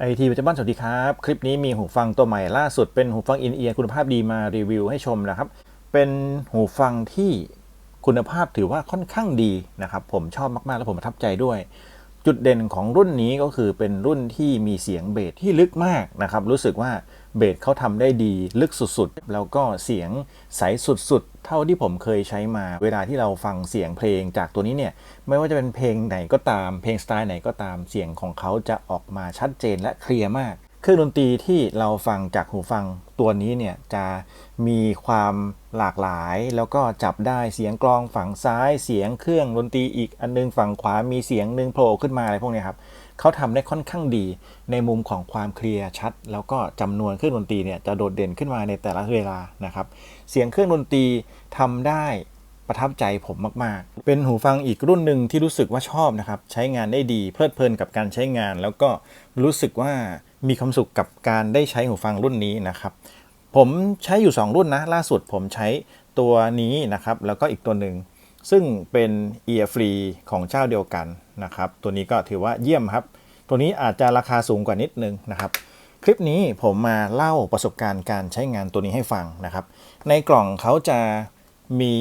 ไอทีปัจจุบันสวัสดีครับ คลิปนี้มีหูฟังตัวใหม่ล่าสุดเป็นหูฟังอินเอียร์คุณภาพดีมารีวิวให้ชมนะครับ เป็นหูฟังที่คุณภาพถือว่าค่อนข้างดีนะครับ ผมชอบมาก ๆ และผมประทับใจด้วย จุดเด่นของรุ่นนี้ก็คือเป็นรุ่นที่มีเสียงเบสที่ลึกมากนะครับ รู้สึกว่า เบสเขาทำได้ดีลึกสุดๆ แล้วก็เสียงใสสุดๆ เท่าที่ผมเคยใช้มา เวลาที่เราฟังเสียงเพลงจากตัวนี้เนี่ย ไม่ว่าจะเป็นเพลงไหนก็ตาม เพลงสไตล์ไหนก็ตาม เสียงของเขาจะออกมาชัดเจนและเคลียร์มาก เครื่องดนตรีที่เราฟังจากหูฟังตัวนี้เนี่ยจะมีความหลากหลาย แล้วก็จับได้เสียงกลองฝั่งซ้าย เสียงเครื่องดนตรีอีกอันนึงฝั่งขวามีเสียงหนึ่งโผล่ขึ้นมาอะไรพวกนี้ครับ เขาทำได้ค่อนข้างดี ในมุมของความเคลียร์ชัด แล้วก็จำนวนเครื่องดนตรีเนี่ยจะโดดเด่นขึ้นมาในแต่ละเวลานะครับ เสียงเครื่องดนตรีทำได้ประทับใจผมมาก ๆ เป็นหูฟังอีกรุ่นหนึ่งที่รู้สึกว่าชอบนะครับ ใช้งานได้ดี เพลิดเพลินกับการใช้งาน แล้วก็รู้สึกว่ามีความสุขกับการได้ใช้หูฟังรุ่นนี้นะครับ ผมใช้อยู่ 2 รุ่นนะ ล่าสุดผมใช้ตัวนี้นะครับ แล้วก็อีกตัวหนึ่ง ซึ่งเป็น ear free ของเจ้าเดียวกัน นะครับตัวนี้ก็ถือว่าเยี่ยมครับ ตัวนี้อาจจะราคาสูงกว่านิดนึงนะครับ คลิปนี้ผมมาเล่าประสบการณ์การใช้งานตัวนี้ให้ฟังนะครับ ในกล่องเขาจะมี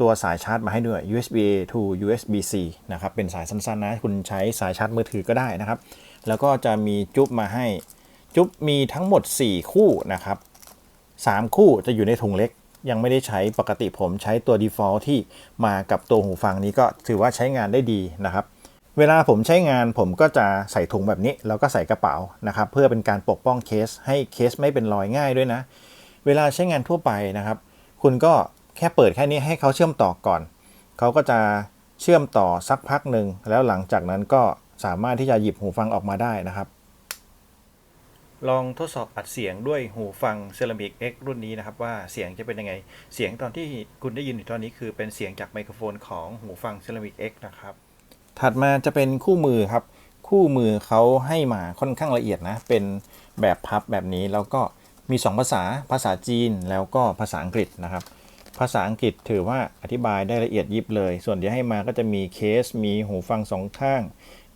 ตัวสายชาร์จมาให้ด้วย USB A to USB C นะครับเป็นสายสั้นๆนะคุณใช้สายชาร์จมือถือก็ได้นะครับ แล้วก็จะมีจุ๊บมาให้จุ๊บมีทั้งหมด 4 คู่นะครับ 3 คู่จะอยู่ในถุงเล็กยังไม่ได้ใช้ปกติผมใช้ตัว default ที่มากับตัวหูฟังนี้ก็ถือว่าใช้งานได้ดีนะครับ เวลาผมใช้งานผมก็จะใส่ถุงแบบนี้ แล้วก็ใส่กระเป๋านะครับ เพื่อเป็นการปกป้องเคส ให้เคสไม่เป็นรอยง่ายด้วยนะ เวลาใช้งานทั่วไปนะครับ คุณก็แค่เปิดแค่นี้ให้เขาเชื่อมต่อก่อน เขาก็จะเชื่อมต่อสักพักหนึ่งแล้วหลังจากนั้นก็สามารถที่จะหยิบหูฟังออกมาได้นะครับ ลองทดสอบอัดเสียงด้วยหูฟัง Ceramic X รุ่นนี้นะครับ ว่าเสียงจะเป็นยังไง เสียงตอนที่คุณได้ยินอยู่ตอนนี้คือเป็นเสียงจากไมโครโฟนของหูฟัง Ceramic X นะครับ ถัดมาจะเป็นคู่มือครับ คู่มือเขาให้มาค่อนข้างละเอียดนะ เป็นแบบพับแบบนี้แล้วก็มี 2 ภาษาภาษาจีนแล้วก็ภาษาอังกฤษนะครับ ภาษาอังกฤษถือว่าอธิบายได้ละเอียดยิบเลย ส่วนที่ให้มาก็จะมีเคส มีหูฟังสองข้าง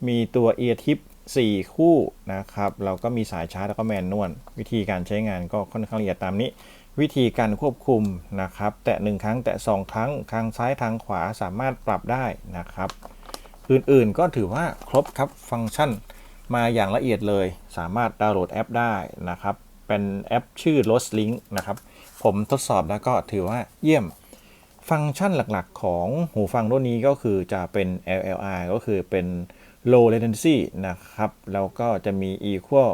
มีตัวเอียทิป4 คู่นะครับเราก็มีสายชาร์จแล้วก็แมนนวลวิธีการใช้งานก็ค่อนข้างละเอียดตามนี้ วิธีการควบคุมนะครับ แตะ1ครั้งแตะ2ครั้งทางซ้ายทางขวาสามารถปรับได้นะครับ อื่นๆ ก็ถือว่าครบครับฟังก์ชันมาอย่างละเอียดเลย สามารถดาวน์โหลดแอปได้นะครับ เป็นแอปชื่อ Lost Link นะครับ ผมทดสอบแล้วก็ถือว่าเยี่ยมฟังก์ชันหลักๆ ของหูฟังรุ่นนี้ก็คือจะเป็น LLR ก็คือเป็น low latency นะครับ แล้วก็จะมี equal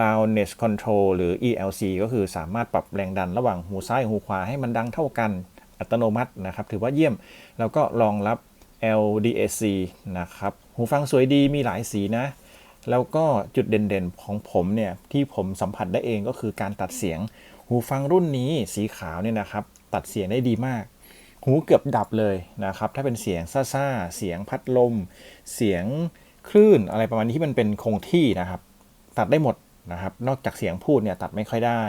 loudness control หรือ ELC ก็คือสามารถปรับแรงดันระหว่างหูซ้ายหูขวาให้มันดังเท่ากันอัตโนมัตินะครับ ถือว่าเยี่ยม แล้วก็รองรับ LDAC นะครับหูฟังสวยดีมีหลายสีนะ แล้วก็จุดเด่นๆของผมเนี่ยที่ผมสัมผัสได้เองก็คือการตัดเสียง หูฟังรุ่นนี้สีขาวเนี่ยนะครับตัดเสียงได้ดีมาก หูเกือบดับเลยนะครับ ถ้าเป็นเสียงซ่าๆเสียงพัดลม เสียงคลื่นอะไรประมาณนี้ที่มันเป็นคงที่นะครับ ตัดได้หมดนะครับ นอกจากเสียงพูดเนี่ยตัดไม่ค่อยได้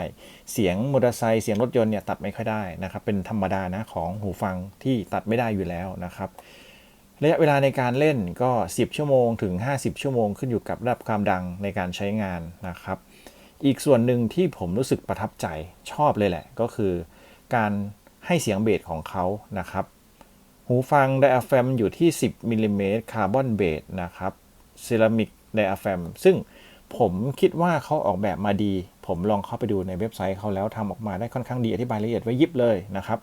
เสียงมอเตอร์ไซค์เสียงรถยนต์เนี่ยตัดไม่ค่อยได้นะครับ เป็นธรรมดานะของหูฟังที่ตัดไม่ได้อยู่แล้วนะครับ ระยะเวลาในการเล่นก็ 10 ชั่วโมงถึง 50 ชั่วโมงขึ้นอยู่กับระดับความดังในการใช้งานนะครับ อีกส่วนหนึ่งที่ผมรู้สึกประทับใจชอบเลยแหละ ก็คือการให้เสียงเบสของเขานะครับ หูฟังไดอะแฟมอยู่ที่ 10มิลลิเมตรคาร์บอนเบสนะครับเซรามิกไดอะแฟมซึ่งผมคิดว่าเขาออกแบบมาดี ผมลองเข้าไปดูในเว็บไซต์เขาแล้วทำออกมาได้ค่อนข้างดีอธิบายละเอียดไว้ยิบเลยนะครับ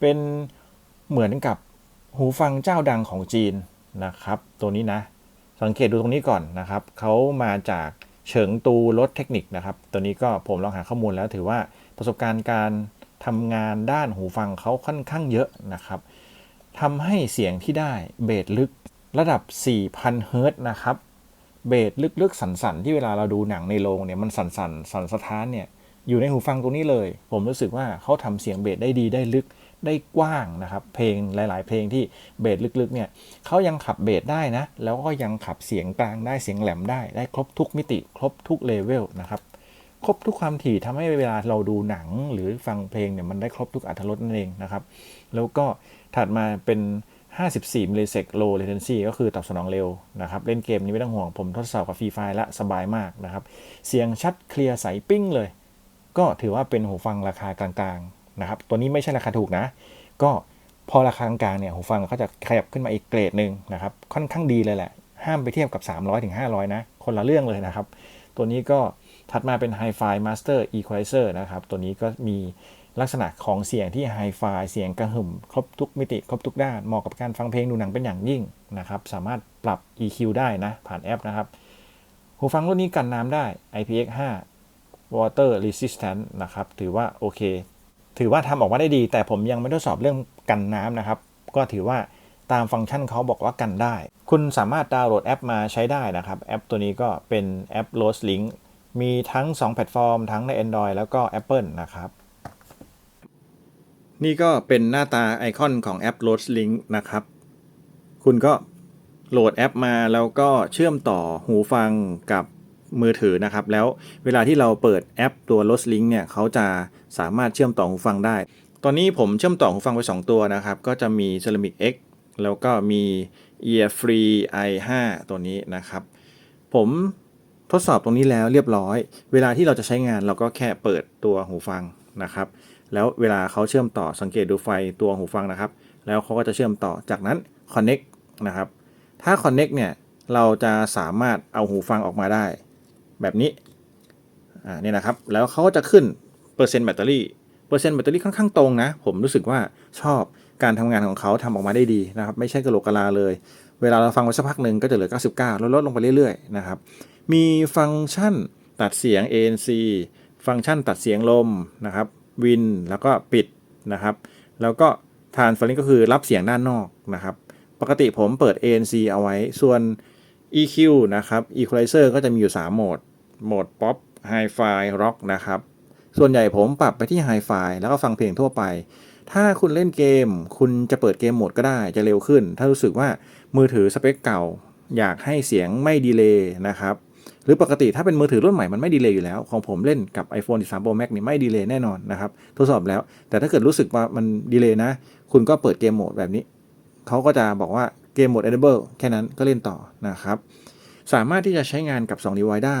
เป็นเหมือนกับ หูฟังเจ้าดังของจีนนะครับ ตัวนี้นะ สังเกตดูตรงนี้ก่อนนะครับเขามาจากเฉิงตูรถเทคนิคนะครับ ตัวนี้ก็ผมลองหาข้อมูลแล้วถือว่าประสบการณ์การทำงานด้านหูฟังเขาค่อนข้างเยอะนะครับทำให้เสียงที่ได้เบสลึกระดับ 4,000 เฮิรตซ์นะครับ เบสลึกๆ สันๆ ที่เวลาเราดูหนังในโรงเนี่ยมันสันๆ สันสะท้านเนี่ยอยู่ในหูฟังตรงนี้เลย ผมรู้สึกว่าเขาทำเสียงเบสได้ดีได้ลึก ได้กว้างนะครับ เพลงหลาย ๆ เพลงที่เบสลึก ๆ เนี่ยเขายังขับเบสได้นะ แล้วก็ยังขับเสียงกลางได้เสียงแหลมได้ ได้ครบทุกมิติ ครบทุกเลเวลนะครับ ครบทุกความถี่ทำให้เวลาเราดูหนังหรือฟังเพลงเนี่ยมันได้ครบทุกอรรรสนั่นเองนะครับ แล้วก็ถัดมาเป็น54มิลลิเซก low latency ก็คือตอบสนองเร็วนะครับ เล่นเกมนี้ไม่ต้องห่วงผมทดสอบกับฟรีไฟและสบายมากนะครับ เสียงชัดเคลียร์ใสปิ้งเลย ก็ถือว่าเป็นหูฟังราคากลางๆ นะครับ ตัวนี้ไม่ใช่ราคาถูกนะ ก็พอราคากลางๆเนี่ยหูฟังเขาจะขยับขึ้นมาอีกเกรดหนึ่งนะครับ ค่อนข้างดีเลยแหละ ห้ามไปเทียบกับ 300ถึง500 นะ คนละเรื่องเลยนะครับ ตัวนี้ก็ถัดมาเป็น Hi-Fi Master Equalizer นะครับ ตัวนี้ก็มีลักษณะของเสียงที่ Hi-Fi เสียงกระหึ่ม ครบทุกมิติ ครบทุกด้าน เหมาะกับการฟังเพลงดูหนังเป็นอย่างยิ่งนะครับ สามารถปรับ EQ ได้นะ ผ่านแอปนะครับ หูฟังรุ่นนี้กันน้ำได้ IPX5 Water Resistant นะครับ ถือว่าโอเค ถือว่าทำออกมาได้ดี แต่ผมยังไม่ทดสอบเรื่องกันน้ำนะครับ ก็ถือว่าตามฟังก์ชันเขาบอกว่ากันได้ คุณสามารถดาวน์โหลดแอปมาใช้ได้นะครับ แอปตัวนี้ก็เป็นแอป r o s e Link มีทั้ง 2 แพลตฟอร์ม ทั้งใน Android แล้วก็ Apple นะครับ นี่ก็เป็นหน้าตาไอคอนของแอป r o s e Link นะครับ คุณก็โหลดแอปมาแล้วก็เชื่อมต่อหูฟังกับ มือถือนะครับ แล้วเวลาที่เราเปิดแอปตัว r o s e Link เนี่ยเขาจะสามารถเชื่อมต่อหูฟังได้ ตอนนี้ผมเชื่อมต่อหูฟังไป 2 ตัวนะครับ ก็จะมี Ceramic X แล้วก็มี Ear Free i5 ตัวนี้นะครับ ผมทดสอบตรงนี้แล้วเรียบร้อย เวลาที่เราจะใช้งานเราก็แค่เปิดตัวหูฟังนะครับ แล้วเวลาเขาเชื่อมต่อสังเกตดูไฟตัวหูฟังนะครับ แล้วเขาก็จะเชื่อมต่อจากนั้น Connect นะครับ ถ้า Connect เนี่ยเราจะสามารถเอาหูฟังออกมาได้ แบบนี้อ่านี่นะครับ แล้วเขาก็จะขึ้นเปอร์เซ็นต์แบตเตอรี่เปอร์เซ็นต์แบตเตอรี่ค่อนข้างตรงนะ ผมรู้สึกว่าชอบการทำงานของเขาทำออกมาได้ดีนะครับ ไม่ใช่กระโหลกกะลาเลย เวลาเราฟังไปสักพักหนึ่งก็จะเหลือ 99 ลดลดลงไปเรื่อยๆนะครับ มีฟังก์ชันตัดเสียง ANC ฟังก์ชันตัดเสียงลมนะครับ วินแล้วก็ปิดนะครับ แล้วก็ทานฟลิงก็คือรับเสียงด้านนอกนะครับ ปกติผมเปิด ANC เอาไว้ ส่วน EQ นะครับ Equalizer ก็จะมีอยู่ 3 โหมด โหมด Pop Hi-Fi Rock นะครับ ส่วนใหญ่ผมปรับไปที่ Hi-Fi แล้วก็ฟังเพลงทั่วไป ถ้าคุณเล่นเกม คุณจะเปิดเกมโหมดก็ได้จะเร็วขึ้น ถ้ารู้สึกว่ามือถือสเปคเก่า อยากให้เสียงไม่ดีเลย์นะครับ หรือปกติถ้าเป็นมือถือรุ่นใหม่มันไม่ดีเลย์อยู่แล้ว ของผมเล่นกับ iPhone 13 Pro Max นี่ไม่ดีเลย์แน่นอนนะครับทดสอบแล้ว แต่ถ้าเกิดรู้สึกว่ามันดีเลย์นะ คุณก็เปิดเกมโหมดแบบนี้เขาก็จะบอกว่าเกมโหมด enable แค่นั้นก็เล่นต่อนะครับ สามารถที่จะใช้งานกับ 2 device ได้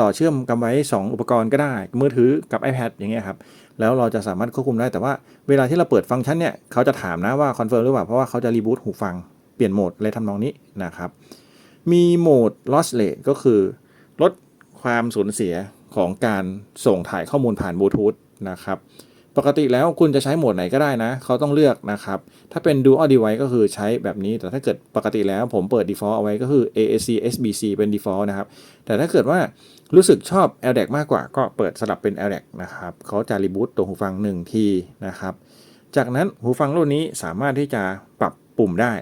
ต่อเชื่อมกันไว้ 2 อุปกรณ์ก็ได้ มือถือกับ iPad อย่างเงี้ยครับ แล้วเราจะสามารถควบคุมได้ แต่ว่าเวลาที่เราเปิดฟังก์ชันเนี่ย เขาจะถามนะว่าคอนเฟิร์มหรือเปล่า เพราะว่าเขาจะรีบูตหูฟัง เปลี่ยนโหมดอะไรทำนองนี้นะครับ มีโหมด lossless ก็คือลดความสูญเสียของการส่งถ่ายข้อมูลผ่านบลูทูธนะครับ ปกติแล้วคุณจะใช้โหมดไหนก็ได้นะ เขาต้องเลือกนะครับ ถ้าเป็น Dual Device ก็คือใช้แบบนี้ แต่ถ้าเกิดปกติแล้วผมเปิด default เอาไว้ก็คือ AAC SBC เป็น default นะครับ แต่ถ้าเกิดว่า รู้สึกชอบ LDAC มากกว่าก็เปิดสลับเป็น LDAC นะครับเขาจะรีบูตตัวหูฟัง1ทีนะครับ จากนั้นหูฟังรุ่นนี้สามารถที่จะปรับปุ่มได้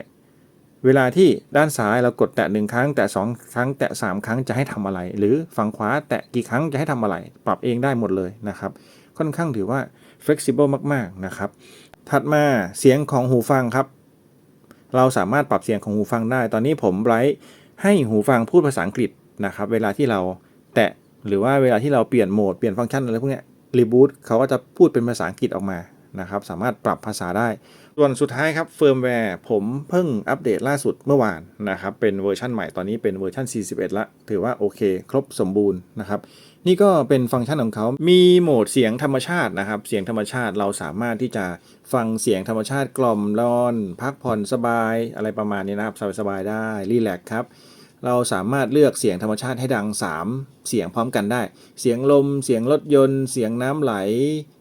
เวลาที่ด้านซ้ายเรากดแตะหนึ่งครั้ง แตะสองครั้ง แตะสามครั้งจะให้ทำอะไร หรือฝั่งขวาแตะกี่ครั้งจะให้ทำอะไร ปรับเองได้หมดเลยนะครับ ค่อนข้างถือว่า flexible มากๆนะครับ ถัดมาเสียงของหูฟังครับ เราสามารถปรับเสียงของหูฟังได้ ตอนนี้ผมไลฟ์ให้หูฟังพูดภาษาอังกฤษนะครับ เวลาที่เรา แตะ หรือว่าเวลาที่เราเปลี่ยนโหมดเปลี่ยนฟังก์ชันอะไรพวกนี้รีบูตเขาก็จะพูดเป็นภาษาอังกฤษออกมานะครับ สามารถปรับภาษาได้ ส่วนสุดท้ายครับเฟิร์มแวร์ผมเพิ่งอัปเดตล่าสุดเมื่อวานนะครับ เป็นเวอร์ชันใหม่ตอนนี้เป็นเวอร์ชัน 41 ละ ถือว่าโอเค ครบสมบูรณ์นะครับ นี่ก็เป็นฟังก์ชันของเขา มีโหมดเสียงธรรมชาตินะครับ เสียงธรรมชาติเราสามารถที่จะฟังเสียงธรรมชาติกล่อมนอน พักผ่อนสบายอะไรประมาณนี้นะครับสบายๆได้รีแลกครับ เราสามารถเลือกเสียงธรรมชาติให้ดัง 3 เสียงพร้อมกันได้ เสียงลม เสียงรถยนต์ เสียงน้ำไหล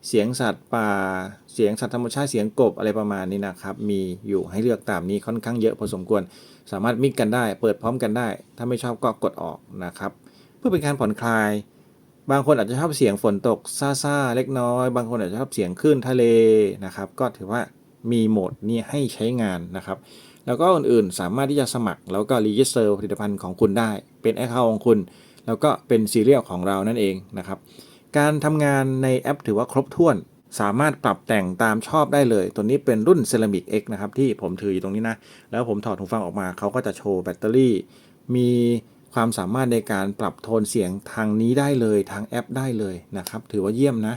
เสียงสัตว์ป่า เสียงสัตว์ธรรมชาติเสียงกบอะไรประมาณนี้นะครับ มีอยู่ให้เลือกตามนี้ค่อนข้างเยอะพอสมควร สามารถมิกกันได้ เปิดพร้อมกันได้ ถ้าไม่ชอบก็กดออกนะครับ เพื่อเป็นการผ่อนคลาย บางคนอาจจะชอบเสียงฝนตกซ่าๆเล็กน้อย บางคนอาจจะชอบเสียงคลื่นทะเลนะครับ ก็ถือว่ามีโหมดนี้ให้ใช้งานนะครับ แล้วก็อื่นๆ สามารถที่จะสมัคร แล้วก็รีจิสเตอร์ผลิตภัณฑ์ของคุณได้ เป็นแอคเคาท์ของคุณ แล้วก็เป็นซีเรียลของเรานั่นเองนะครับ การทำงานในแอปถือว่าครบถ้วน สามารถปรับแต่งตามชอบได้เลย ตัวนี้เป็นรุ่น Ceramic X นะครับที่ผมถืออยู่ตรงนี้นะ แล้วผมถอดหูฟังออกมาเขาก็จะโชว์แบตเตอรี่ มีความสามารถในการปรับโทนเสียงทางนี้ได้เลยทางแอปได้เลยนะครับ ถือว่าเยี่ยมนะ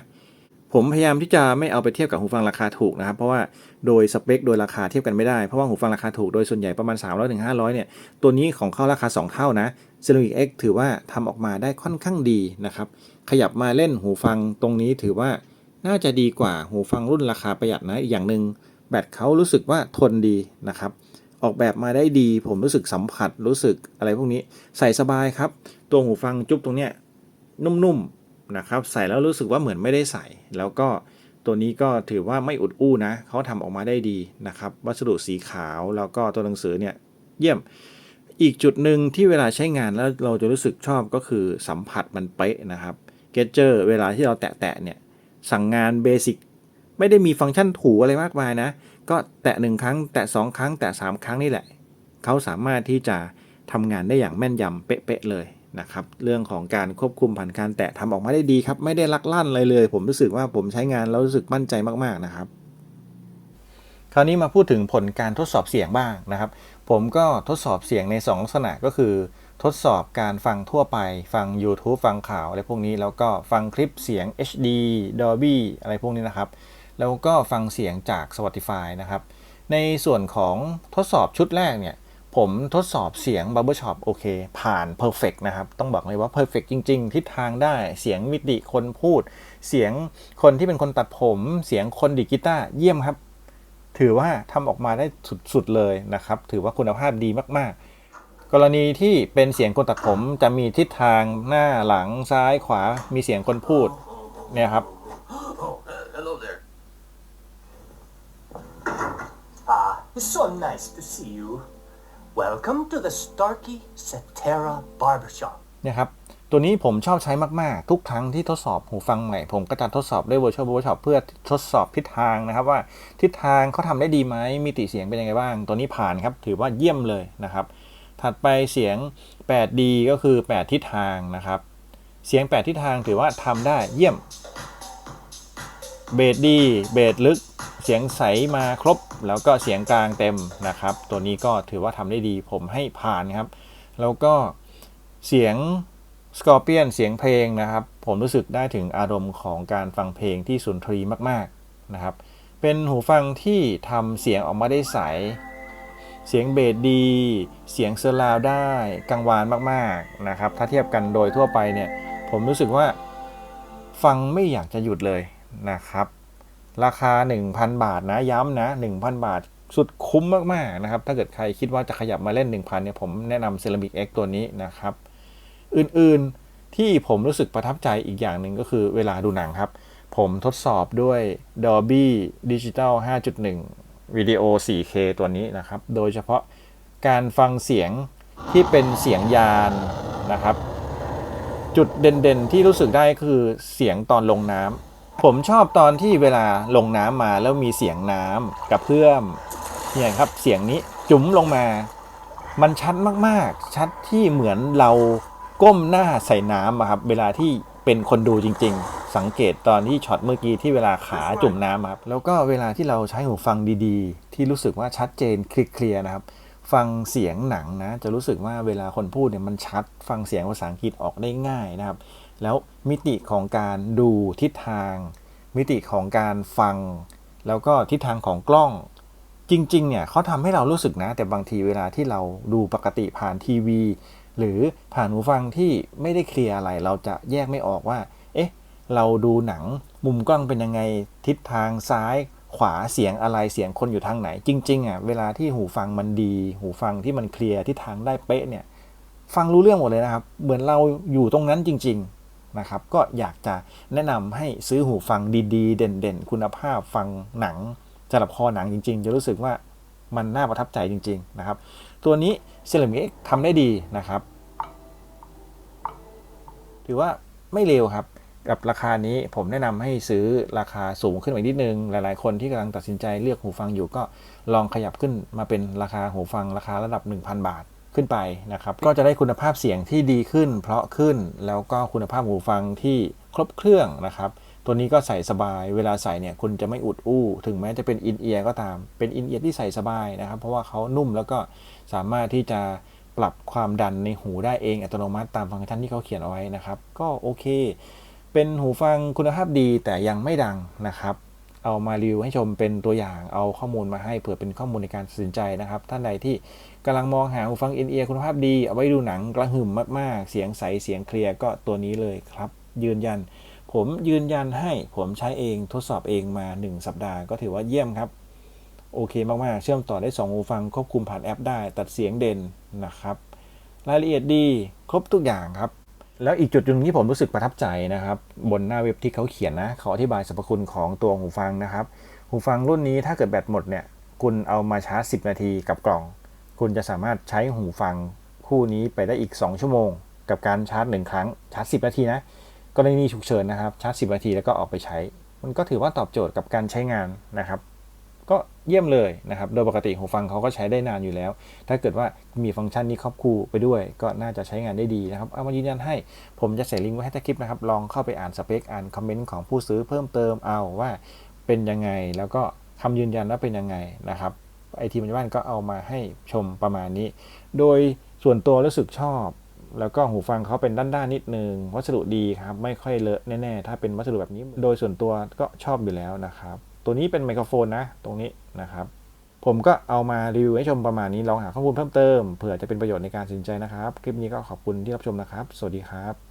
ผมพยายามที่จะไม่เอาไปเทียบกับหูฟังราคาถูกนะครับ เพราะว่าโดยสเปคโดยราคาเทียบกันไม่ได้ เพราะว่าหูฟังราคาถูกโดยส่วนใหญ่ประมาณ 300ถึง500เนี่ยตัวนี้ของเขาราคา 2 เท่านะ c e r a m i c X ถือว่าทำออกมาได้ค่อนข้างดีนะครับ ขยับมาเล่นหูฟังตรงนี้ถือว่าน่าจะดีกว่าหูฟังรุ่นราคาประหยัดนะอีกอย่างหนึ่งแบตเขารู้สึกว่าทนดีนะครับออกแบบมาได้ดี ผมรู้สึกสัมผัสรู้สึกอะไรพวกนี้ใส่สบายครับ ตัวหูฟังจุ๊บตรงเนี้ยนุ่มๆ นะครับใส่แล้วรู้สึกว่าเหมือนไม่ได้ใส่ แล้วก็ตัวนี้ก็ถือว่าไม่อุดอู้นะเขาทำออกมาได้ดีนะครับ วัสดุสีขาวแล้วก็ตัวหนังสือเนี่ยเยี่ยมอีกจุดหนึ่งที่เวลาใช้งานแล้วเราจะรู้สึกชอบก็คือสัมผัสมันเป๊ะนะครับเกจเจอร์เวลาที่เราแตะๆเนี่ยสั่งงานเบสิกไม่ได้มีฟังก์ชันถูอะไรมากมายนะ ก็แตะหนึ่งครั้ง แตะสองครั้ง แตะสามครั้งนี่แหละ เขาสามารถที่จะทำงานได้อย่างแม่นยำเป๊ะๆเลย นะครับเรื่องของการควบคุมผ่านการแตะทำออกมาได้ดีครับ ไม่ได้ลักลั่นอะไรเลย ผมรู้สึกว่าผมใช้งานแล้วรู้สึกมั่นใจมากๆนะครับ คราวนี้มาพูดถึงผลการทดสอบเสียงบ้างนะครับ ผมก็ทดสอบเสียงใน 2 ลักษณะก็คือ ทดสอบการฟังทั่วไป ฟัง YouTube ฟังข่าวอะไรพวกนี้แล้วก็ฟังคลิปเสียง HD Dolby อะไรพวกนี้นะครับ แล้วก็ฟังเสียงจาก Spotify นะครับ ในส่วนของทดสอบชุดแรกเนี่ย ผมทดสอบเสียง Barbershop โอเค ผ่าน Perfect นะครับ ต้องบอกเลยว่า Perfect จริง ๆ ทิศทางได้เสียงมิติคนพูด เสียงคนที่เป็นคนตัดผม เสียงคนดีดกีตาร์เยี่ยมครับ ถือว่าทำออกมาได้สุด ๆ เลยนะครับ ถือว่าคุณภาพดีมากๆ กรณีที่เป็นเสียงคนตัดผมจะมีทิศทางหน้าหลังซ้ายขวามีเสียงคนพูดเนี่ยครับ Oh, uh, hello there. Ah, it's so nice to see you. Welcome to the Starkey Cetera Barbershop. นี่ครับตัวนี้ผมชอบใช้มาก ๆ ทุกครั้งที่ทดสอบหูฟังใหม่ ผมก็จะทดสอบด้วย Virtual Barbershop เพื่อทดสอบทิศทางนะครับ ว่าทิศทางเขาทำได้ดีไหมมีติเสียงเป็นยังไงบ้าง ตัวนี้ผ่านครับ ถือว่าเยี่ยมเลยนะครับ ถัดไปเสียง 8D ก็คือ 8 ทิศทางนะครับ เสียง 8 ทิศทางถือว่าทำได้เยี่ยมเบสดีเบสลึก เสียงใสมาครบ แล้วก็เสียงกลางเต็มนะครับ ตัวนี้ก็ถือว่าทำได้ดีผมให้ผ่านครับ แล้วก็เสียงสกอร์เปียนเสียงเพลงนะครับ ผมรู้สึกได้ถึงอารมณ์ของการฟังเพลงที่สุนทรีมากๆนะครับ เป็นหูฟังที่ทำเสียงออกมาได้ใส เสียงเบสดี เสียงเซอร์ราวได้กังวานมากๆนะครับ ถ้าเทียบกันโดยทั่วไปเนี่ย ผมรู้สึกว่าฟังไม่อยากจะหยุดเลยนะครับ ราคา 1,000 บาทนะย้ำนะ 1,000 บาทสุดคุ้มมากๆนะครับ ถ้าเกิดใครคิดว่าจะขยับมาเล่น 1,000เนี่ยผมแนะนำ Ceramic X ตัวนี้นะครับ อื่นๆที่ผมรู้สึกประทับใจอีกอย่างหนึ่งก็คือเวลาดูหนังครับ ผมทดสอบด้วย Dolby Digital 5.1 วิดีโอ 4K ตัวนี้นะครับ โดยเฉพาะการฟังเสียงที่เป็นเสียงยานนะครับ จุดเด่นๆที่รู้สึกได้คือเสียงตอนลงน้ำ ผมชอบตอนที่เวลาลงน้ำมาแล้วมีเสียงน้ำกับเพื่อมเนี่ยครับเสียงนี้จุ๋มลงมา มันชัดมากๆ ชัดที่เหมือนเราก้มหน้าใส่น้ำอะครับเวลาที่เป็นคนดูจริง ๆ สังเกตตอนที่ช็อตเมื่อกี้ที่เวลาขาจุ่มน้ำครับแล้วก็เวลาที่เราใช้หูฟังดีๆ ที่รู้สึกว่าชัดเจนเคลียร์นะครับ ฟังเสียงหนังนะจะรู้สึกว่าเวลาคนพูดเนี่ยมันชัด ฟังเสียงภาษาอังกฤษออกได้ง่ายนะครับ แล้วมิติของการดูทิศทาง มิติของการฟัง แล้วก็ทิศทางของกล้อง จริง ๆ เนี่ยเขาทำให้เรารู้สึกนะ แต่บางทีเวลาที่เราดูปกติผ่านทีวี หรือผ่านหูฟังที่ไม่ได้เคลียร์อะไร เราจะแยกไม่ออกว่า เอ๊ะ เราดูหนังมุมกล้องเป็นยังไง ทิศทางซ้ายขวาเสียงอะไรเสียงคนอยู่ทางไหน จริง ๆ อะ เวลาที่หูฟังมันดี หูฟังที่มันเคลียร์ทิศทางได้เป๊ะเนี่ย ฟังรู้เรื่องหมดเลยนะครับ เหมือนเราอยู่ตรงนั้นจริง ๆ นะครับ ก็อยากจะแนะนำให้ซื้อหูฟังดีๆ เด่นๆ คุณภาพฟังหนังสำหรับคอหนังจริงๆ จะรู้สึกว่ามันน่าประทับใจจริง ๆ นะครับ ตัวนี้เซรามิกทำได้ดีนะครับ ถือว่าไม่เลวครับ กับราคานี้ผมแนะนำให้ซื้อราคาสูงขึ้นไปนิดนึง หลายๆ คนที่กำลังตัดสินใจเลือกหูฟังอยู่ก็ลองขยับขึ้นมาเป็นราคาหูฟังราคาระดับ 1,000 บาท ขึ้นไปนะครับ ก็จะได้คุณภาพเสียงที่ดีขึ้น เพราะขึ้นแล้วก็คุณภาพหูฟังที่ครบเครื่องนะครับ ตัวนี้ก็ใส่สบาย เวลาใส่เนี่ยคุณจะไม่อุดอู้ ถึงแม้จะเป็นอินเอียร์ก็ตาม เป็นอินเอียร์ที่ใส่สบายนะครับ เพราะว่าเขานุ่มแล้วก็สามารถที่จะปรับความดันในหูได้เองอัตโนมัติตามฟังก์ชันที่เขาเขียนเอาไว้นะครับ ก็โอเค เป็นหูฟังคุณภาพดีแต่ยังไม่ดังนะครับ เอามารีวิวให้ชมเป็นตัวอย่าง เอาข้อมูลมาให้เผื่อเป็นข้อมูลในการตัดสินใจนะครับ ท่านใดที่กำลังมองหาหูฟังอินเอียร์คุณภาพดี เอาไว้ดูหนังกระหึ่มมากๆ เสียงใส เสียงเคลียร์ก็ตัวนี้เลยครับ ยืนยัน ผมยืนยันให้ผมใช้เองทดสอบเองมา 1 สัปดาห์ก็ถือว่าเยี่ยมครับ โอเคมากๆ เชื่อมต่อได้2หูฟังควบคุมผ่านแอปได้ ตัดเสียงเด่นนะครับ รายละเอียดดี ครบทุกอย่างครับ แล้วอีกจุดหนึ่งที่ผมรู้สึกประทับใจนะครับ บนหน้าเว็บที่เขาเขียนนะเขาอธิบายสรรพคุณของตัวหูฟังนะครับ หูฟังรุ่นนี้ถ้าเกิดแบตหมดเนี่ย คุณเอามาชาร์จ 10 นาทีกับกล่อง คุณจะสามารถใช้หูฟังคู่นี้ไปได้อีก 2 ชั่วโมง กับการชาร์จ 1 ครั้งชาร์จ 10 นาทีนะกรณีฉุกเฉินนะครับชาร์จ 10 นาทีแล้วก็ออกไปใช้ มันก็ถือว่าตอบโจทย์กับการใช้งานนะครับ ก็เยี่ยมเลยนะครับ โดยปกติหูฟังเขาก็ใช้ได้นานอยู่แล้ว ถ้าเกิดว่ามีฟังก์ชันนี้ครอบคลุไปด้วย ก็น่าจะใช้งานได้ดีนะครับ เอามายืนยันให้ ผมจะใส่ลิงก์ไว้ให้ใต้คลิปนะครับ ลองเข้าไปอ่านสเปค อ่านคอมเมนต์ของผู้ซื้อเพิ่มเติมเอาว่าเป็นยังไง แล้วก็คำยืนยันว่าเป็นยังไงนะครับ ไอทีมปัจจุบันก็เอามาให้ชมประมาณนี้ โดยส่วนตัวรู้สึกชอบ แล้วก็หูฟังเขาเป็นด้านๆนิดนึง วัสดุดีครับ ไม่ค่อยเลอะแน่ๆ ถ้าเป็นวัสดุแบบนี้ โดยส่วนตัวก็ชอบอยู่แล้วนะครับ ตัวนี้เป็นไมโครโฟนนะ ตรงนี้นะครับ ผมก็เอามารีวิวให้ชมประมาณนี้ลองหาข้อมูลเพิ่มเติมเผื่อจะเป็นประโยชน์ในการตัดสินใจนะครับ คลิปนี้ก็ขอบคุณที่รับชมนะครับ สวัสดีครับ